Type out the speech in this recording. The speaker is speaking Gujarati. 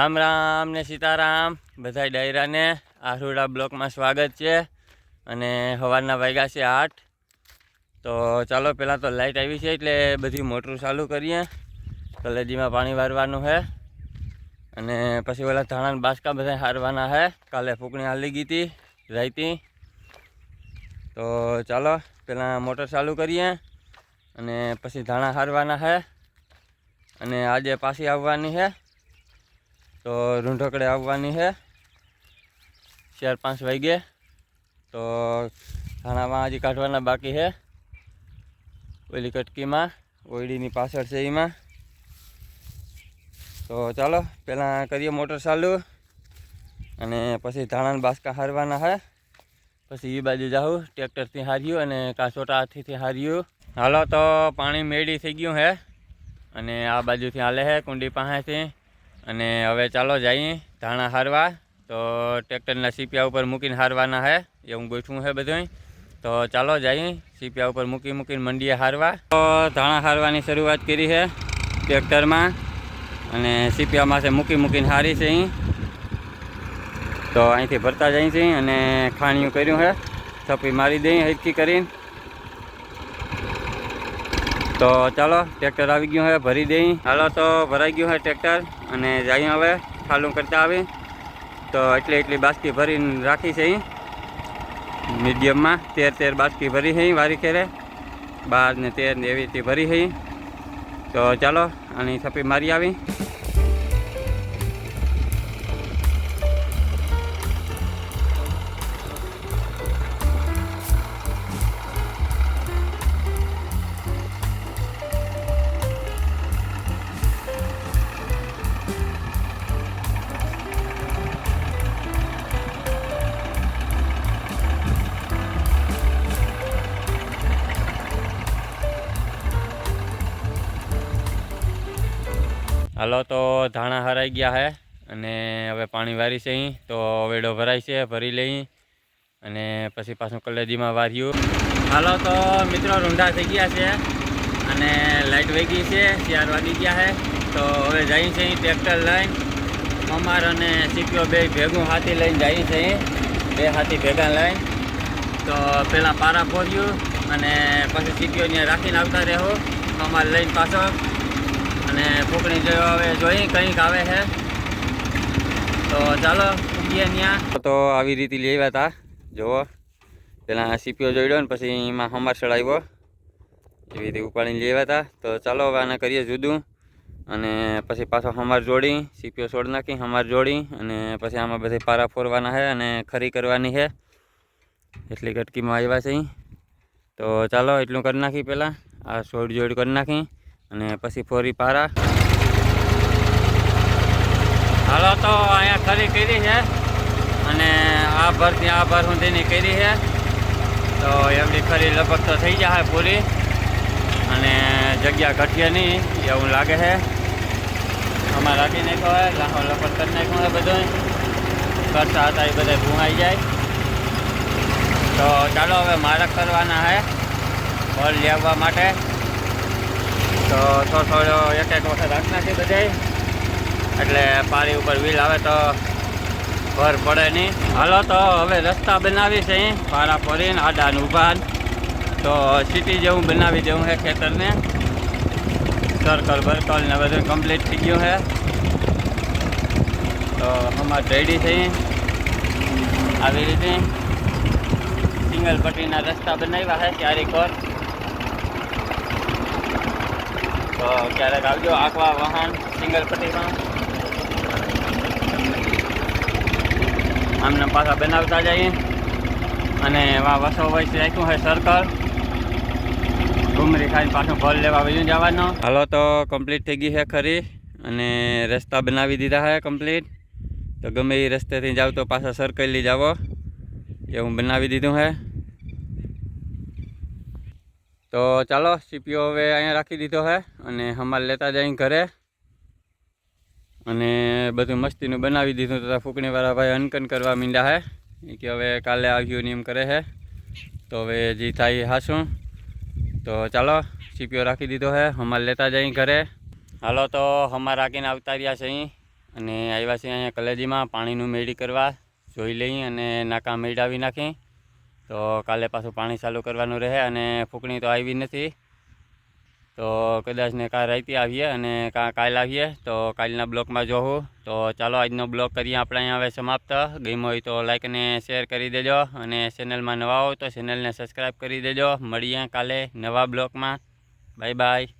રામ રામ ને સીતારામ. બધા ડાયરાને આહુડા બ્લોકમાં સ્વાગત છે. અને સવારના વાગ્યા છે આઠ. તો ચાલો પહેલાં તો લાઇટ આવી છે એટલે બધી મોટરું ચાલુ કરીએ. કલેજીમાં પાણી વારવાનું છે અને પછી ઓલા ધાણા બાસકા બધા હારવાના છે કાલે ફૂકણી હાલી ગઈ હતી, રાઈતી. તો ચાલો પહેલાં મોટર ચાલુ કરીએ. અને પછી ધાણા હારવાના છે અને આજે પાછી આવવાની છે તો રૂંઢકડે આવવાની છે. ચાર પાંચ વાગે. તો ધાણામાં હજી કાઢવાના બાકી છે. ઓલી કટકીમાં, ઓયડીની પાછળ છે એમાં. તો ચાલો, પહેલાં કરીએ મોટર ચાલુ. અને પછી ધાણાના બાસકા હારવાના છે. પછી એ બાજુ જાઉં, ટ્રેક્ટરથી હાર્યું અને કાંસોટા હાથીથી હાર્યું. હાલો, તો પાણી મેળી થઈ ગયું છે. અને આ બાજુથી હાલે છે, કુંડી પાસેથી. અને હવે ચાલો જઈએ ધાણા હારવા. તો ટ્રેક્ટરના સીપિયા ઉપર મૂકીને હારવાના છે એવું ગોઠવું છે બધું તો ચાલો જઈએ સીપિયા ઉપર મૂકી મૂકીને મંડીએ હારવા. તો ધાણા હારવાની શરૂઆત કરી છે ટ્રેક્ટરમાં. અને સીપિયામાં છે મૂકી મૂકીને હારી છે અહીં. તો અહીંથી ભરતા જઈએ છીએ અને ખાણીયું કર્યું છે થપી મારી દઈએ હરકી કરીને. તો ચાલો ટ્રેક્ટર આવી ગયું છે ભરી દઈ હાલો તો ભરાઈ ગયું છે ટ્રેક્ટર. અને જઈએ હવે ખાલું કરતા આવી તો એટલી એટલી બાસ્કી ભરીને રાખી છે અહીં મીડિયમમાં તેર તેર બાસ્કી ભરી છે વારી ખેરે. બાર ને તેર ને એવી રીતે ભરી છે તો ચાલો, આની છપી મારી આવી. હાલો તો ધાણા હરાઈ ગયા છે અને હવે પાણી વારી છે અહીં. તો વેડો ભરાય છે, ભરી લઈ. અને પછી પાછું કલેજીમાં વાર્યું. હાલો તો મિત્રો રૂંઢા થઈ ગયા છે અને લાઇટ વેગી છે, ચાર વાગી ગયા છે તો હવે જઈએ છે અહીં ટ્રેક્ટર લઈને. અમાર અને સીપીઓ બે ભેગું હાથી લઈને જઈએ છે બે હાથી ભેગા લઈને. તો પહેલાં પારા ફોર્યું અને પછી સીપીઓને રાખીને આવતા રહેવું અમાર લઈને પાછો અને ફૂકણી જોયો હવે જોઈ કંઈક આવે છે. તો ચાલો, ઉગીએ ત્યાં તો આવી રીતે લેવા હતા જુઓ. પહેલાં સીપીઓ જોડ્યો ને, પછી એમાં હમાર આવ્યો એવી રીતે ઉપાડીને લેવા હતા તો. ચાલો હવે આને કરીએ જુદું. અને પછી પાછો હમાર જોડી. સીપીઓ છોડ નાખી, હમાર જોડી. અને પછી આમાં બધી પારા ફોરવાના છે અને ખરી કરવાની છે. એટલી ગટકીમાં આવ્યા છે તો ચાલો, એટલું કરી નાખી પહેલાં આ છોડ જોડ કરી નાખી. અને પછી ફોરી પારા. હાલો તો અહીંયા ખરી કરી છે. અને આ ભરથી આ ભર સુધીની કરી છે. તો એમની ખરી લગભગ તો થઈ જાય પૂરી. અને જગ્યા ઘટીએ નહીં, એવું લાગે છે. આમાં રાખી નાખ્યો હોય લાહો લપટ કરી નાખ્યું હોય બધું કરતા હતા એ બધા ભૂંગાઈ જાય. તો ચાલો હવે મારક કરવાના છે. ફળ લેવા માટે. તો થોડો થોડો એક એક વખત રાખી નાખી બધાય. એટલે પારી ઉપર વ્હીલ આવે તો ભર પડે નહીં. હાલો તો હવે રસ્તા બનાવી છે અહીં. પારા ફરીને આડા ને ઊભા તો સિટી જેવું બનાવી દેવું છે ખેતરને. સર્કલ બર્કલ ને બધું કમ્પ્લીટ થઈ ગયું છે. તો અમારે રેડી થઈ આવી રીતે. સિંગલ પટ્ટીના રસ્તા બનાવ્યા છે ચારેક વાર. તો ક્યારેક આવજો આખવા વાહન સિંગલ પટ્ટીમાં આમને પાછા બનાવતા જઈએ. અને એવા વસો વચ્ચે રાખ્યું હોય સર્કલ ડુમરી ખાઈને પાછું ફળ લેવા વયું જવાનો. હાલો તો કમ્પ્લીટ થઈ ગઈ છે ખરી. અને રસ્તા બનાવી દીધા છે કમ્પ્લીટ તો ગમે એ રસ્તેથી જાવ તો પાછા સર્કલ લઈ જાવો. એવું બનાવી દીધું છે. તો ચાલો સીપીઓ હવે અહીંયા રાખી દીધો છે અને હમાર લેતા જઈને ઘરે. અને બધું મસ્તીનું બનાવી દીધું તથા ફૂકણીવાળા ભાઈ અનકન કરવા માંડ્યા છે કે હવે કાલે આવ્યું ને કરે છે તો હવે જે થાય હાશું તો ચાલો સીપીઓ રાખી દીધો છે હમાર લેતા જઈ ઘરે. હાલો, તો હમાર રાખીને આવતા રહ્યા છે અહીં. અને આવ્યા છીએ અહીંયા કલેજીમાં પાણીનું મેળી કરવા. જોઈ લઈ અને નાકા મેળાવી નાખી. તો કાલે પાછું પાણી ચાલુ કરવાનું રહે અને ફૂંકણી તો આવી નથી. તો કદાચ ને કાલ રાતે આવીએ અને કાલ આવીએ તો કાલના બ્લોકમાં જોવું તો ચાલો આજનો બ્લોક કરીએ આપણે અહીંયા હવે સમાપ્ત. ગમ્યો હોય તો લાઈક અને શેર કરી દેજો અને ચેનલમાં નવા હો તો ચેનલને સબસ્ક્રાઈબ કરી દેજો. મળીએ કાલે નવા બ્લોકમાં. Bye bye